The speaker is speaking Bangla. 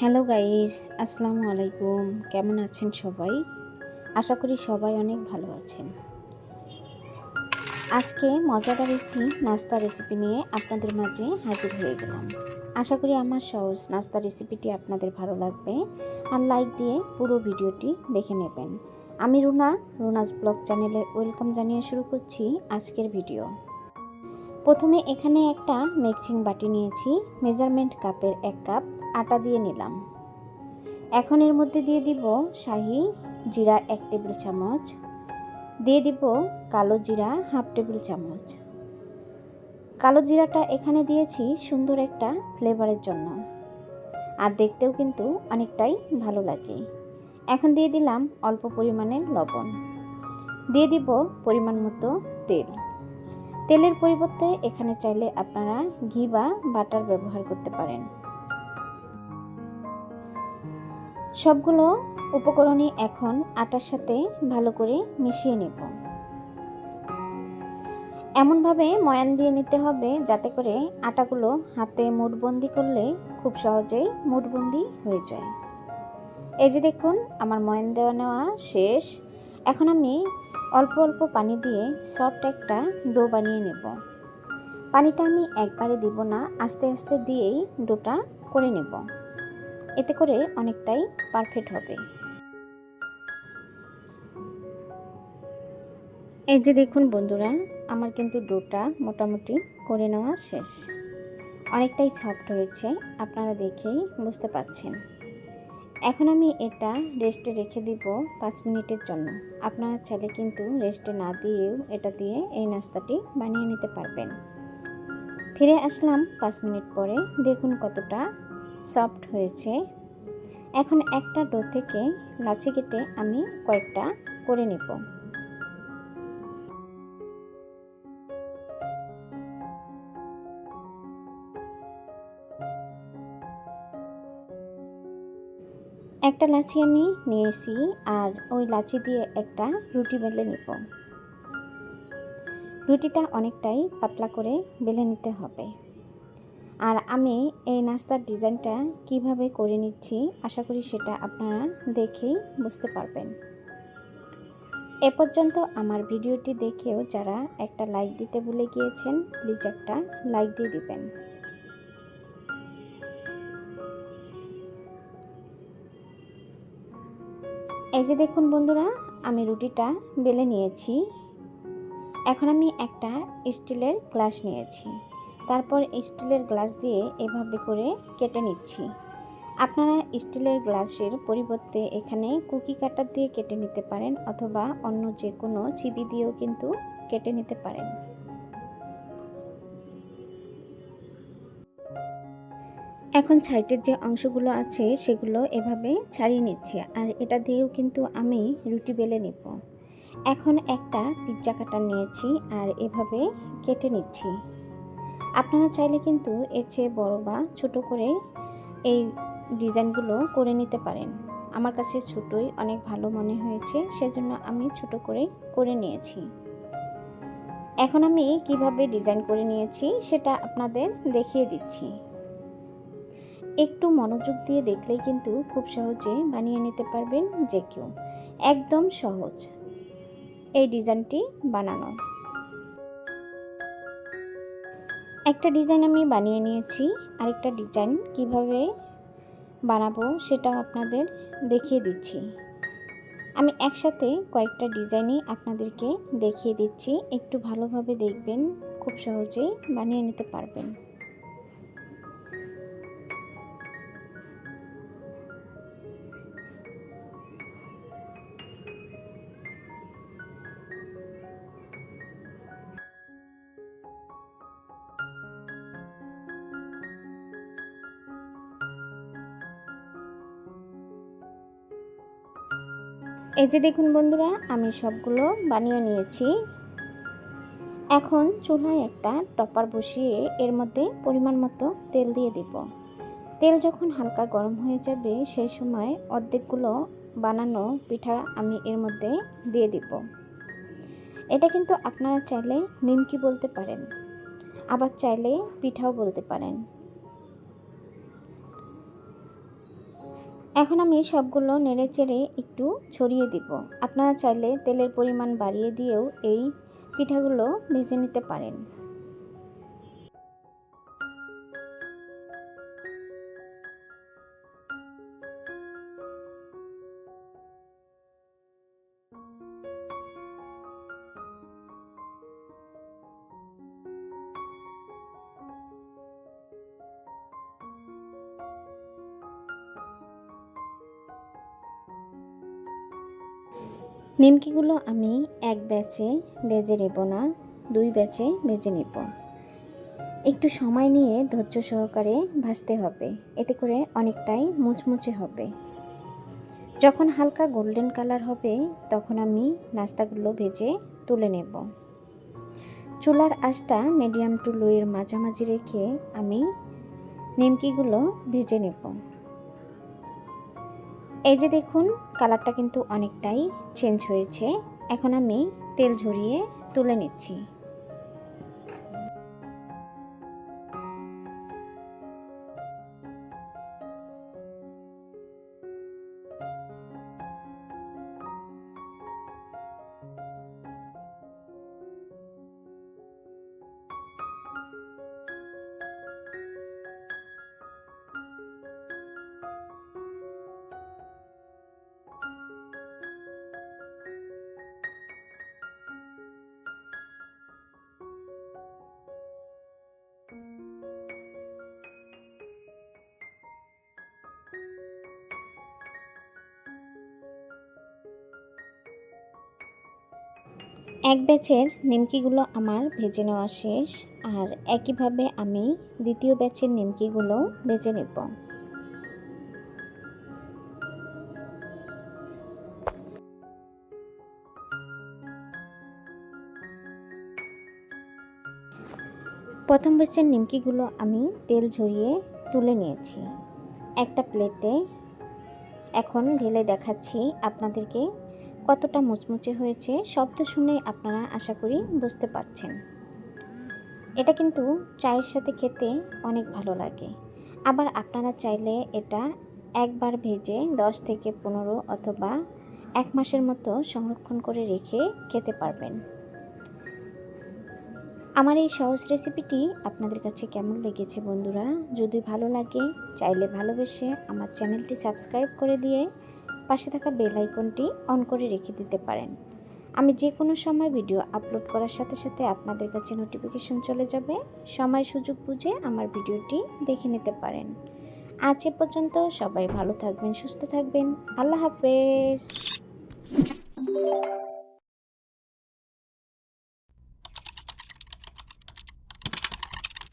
হ্যালো গাইস, আসসালামু আলাইকুম। কেমন আছেন সবাই? আশা করি সবাই অনেক ভালো আছেন। আজকে মজাদার একটি নাস্তা রেসিপি নিয়ে আপনাদের মাঝে হাজির হয়ে গেলাম। আশা করি আমার সহজ নাস্তা রেসিপিটি আপনাদের ভালো লাগবে আর লাইক দিয়ে পুরো ভিডিওটি দেখে নেবেন। আমি রুনা, রুনাস ব্লগ চ্যানেলে ওয়েলকাম জানিয়ে শুরু করছি আজকের ভিডিও। প্রথমে এখানে একটা মিক্সিং বাটি নিয়েছি, মেজারমেন্ট কাপের এক কাপ আটা দিয়ে নিলাম। এখন এর মধ্যে দিয়ে দিব শাহি জিরা এক টেবিল চামচ, দিয়ে দিব কালো জিরা হাফ টেবিল চামচ। কালো জিরাটা এখানে দিয়েছি সুন্দর একটা ফ্লেভারের জন্য, আর দেখতেও কিন্তু অনেকটাই ভালো লাগে। এখন দিয়ে দিলাম অল্প পরিমাণের লবণ, দিয়ে দিব পরিমাণ মতো তেল। তেলের পরিবর্তে এখানে চাইলে আপনারা ঘি বা বাটার ব্যবহার করতে পারেন। সবগুলো উপকরণই এখন আটার সাথে ভালো করে মিশিয়ে নেব। এমনভাবে ময়ান দিয়ে নিতে হবে যাতে করে আটাগুলো হাতে মুঠবন্দি করলে খুব সহজেই মুঠবন্দি হয়ে যায়। এই যে দেখুন, আমার ময়ান দেওয়া নেওয়া শেষ। এখন আমি অল্প অল্প পানি দিয়ে সফট একটা ডো বানিয়ে নেব। পানিটা আমি একবারে দিব না, আস্তে আস্তে দিয়েই ডোটা করে নেব। এতে করে অনেকটাই পারফেক্ট হবে। এই যে দেখুন বন্ধুরা, আমার কিন্তু ডোটা মোটামুটি করে নেওয়া শেষ। অনেকটাই সফট হয়েছে, আপনারা দেখেই বুঝতে পাচ্ছেন এখন আমি এটা রেস্টে রেখে দিব পাঁচ মিনিটের জন্য। আপনারা ছেলে কিন্তু রেস্টে না দিয়েও এটা দিয়ে এই নাস্তাটি বানিয়ে নিতে পারবেন। ফিরে আসলাম পাঁচ মিনিট পরে। দেখুন কতটা সফট হয়েছে। এখন একটা ডো থেকে লাচি কেটে আমি কয়েকটা করে নেব। একটা লাচি আমি নিয়েছি আর ওই লাচি দিয়ে একটা রুটি বেলে নিব। রুটিটা অনেকটাই পাতলা করে বেলে নিতে হবে। আর আমি এই নাস্তার ডিজাইনটা কীভাবে করে নিচ্ছি আশা করি সেটা আপনারা দেখেই বুঝতে পারবেন। এ পর্যন্ত আমার ভিডিওটি দেখেও যারা একটা লাইক দিতে ভুলে গিয়েছেন, প্লিজ একটা লাইক দিয়ে দিবেন। এই যে দেখুন বন্ধুরা, আমি রুটিটা বেলে নিয়েছি। এখন আমি একটা স্টিলের গ্লাস নিয়েছি। তারপর স্টিলের গ্লাস দিয়ে এভাবে করে কেটে নিচ্ছি। আপনারা স্টিলের গ্লাসের পরিবর্তে এখানে কুকি কাটার দিয়ে কেটে নিতে পারেন অথবা অন্য যে কোনো চিবি দিয়েও কিন্তু কেটে নিতে পারেন। এখন সাইডের যে অংশগুলো আছে সেগুলো এভাবে ছাড়িয়ে নিচ্ছি, আর এটা দিয়েও কিন্তু আমি রুটি বেলে নিব। এখন একটা পিৎজা কাটা নিয়েছি আর এভাবে কেটে নিচ্ছি। আপনারা চাইলে কিন্তু এর চেয়ে বড়ো বা ছোটো করে এই ডিজাইনগুলো করে নিতে পারেন। আমার কাছে ছোটোই অনেক ভালো মনে হয়েছে, সেজন্য আমি ছোট করে করে নিয়েছি। এখন আমি কীভাবে ডিজাইন করে নিয়েছি সেটা আপনাদের দেখিয়ে দিচ্ছি। একটু মনোযোগ দিয়ে দেখলেই কিন্তু খুব সহজে বানিয়ে নিতে পারবেন যে কেউ। একদম সহজ। এই ডিজাইনটি বানানো। একটা ডিজাইন আমি বানিয়ে নিয়েছি। আরেকটা ডিজাইন কীভাবে বানাবো সেটাও আপনাদের দেখিয়ে দিচ্ছি। আমি একসাথে কয়েকটা ডিজাইনই আপনাদেরকে দেখিয়ে দিচ্ছি। একটু ভালোভাবে দেখবেন, খুব সহজেই বানিয়ে নিতে পারবেন। এই যে দেখুন বন্ধুরা, আমি সবগুলো বানিয়ে নিয়েছি। এখন চুলায় একটা টপার বসিয়ে এর মধ্যে পরিমাণ মতো তেল দিয়ে দিব। তেল যখন হালকা গরম হয়ে যাবে, সেই সময় অর্ধেকগুলো বানানো পিঠা আমি এর মধ্যে দিয়ে দিব। এটা কিন্তু আপনারা চাইলে নিমকি বলতে পারেন, আবার চাইলে পিঠাও বলতে পারেন। এখন আমি সবগুলো নেড়ে চেড়ে একটু ছড়িয়ে দিব। আপনারা চাইলে তেলের পরিমাণ বাড়িয়ে দিয়েও এই পিঠাগুলো ভেজে নিতে পারেন। নিমকিগুলো আমি এক ব্যাচে বেজে নেব না, দুই ব্যাচে বেজে নেব। একটু সময় নিয়ে ধৈর্য সহকারে ভাজতে হবে, এতে করে অনেকটাই মুচমুচে হবে। যখন হালকা গোল্ডেন কালার হবে, তখন আমি নাস্তাগুলো ভেজে তুলে নেব। চুলার আঁচটা মিডিয়াম টু লোয়ের মাঝামাঝি রেখে আমি নিমকিগুলো ভেজে নেব। এই যে দেখুন কালারটা কিন্তু অনেকটাই চেঞ্জ হয়েছে। এখন আমি তেল ঝরিয়ে তুলে নিচ্ছি। এক ব্যাচের নিমকিগুলো আমার ভেজে নেওয়া শেষ, আর একইভাবে আমি দ্বিতীয় ব্যাচের নিমকিগুলো ভেজে নেব। প্রথম ব্যাচের নিমকিগুলো আমি তেল ঝরিয়ে তুলে নিয়েছি। একটা প্লেটে এখন ঢেলে দেখাচ্ছি আপনাদেরকে কতটা মুচমুচে হয়েছে শব্দ শুনে আপনারা আশা করি বুঝতে পারছেন। এটা কিন্তু চায়ের সাথে খেতে অনেক ভালো লাগে। আবার আপনারা চাইলে এটা একবার ভেজে দশ থেকে পনেরো অথবা এক মাসের মতো সংরক্ষণ করে রেখে খেতে পারবেন। আমার এই সহজ রেসিপিটি আপনাদের কাছে কেমন লেগেছে বন্ধুরা? যদি ভালো লাগে, চাইলে ভালোবেসে আমার চ্যানেলটি সাবস্ক্রাইব করে দিয়ে পাশে থাকা বেল আইকনটি অন করে রেখে দিতে পারেন। আমি যে কোনো সময় ভিডিও আপলোড করার সাথে সাথে আপনাদের কাছে নোটিফিকেশন চলে যাবে। সময় সুযোগ বুঝে আমার ভিডিওটি দেখে নিতে পারেন। আজ এ পর্যন্ত সবাই ভালো থাকবেন, সুস্থ থাকবেন। আল্লাহ হাফেজ।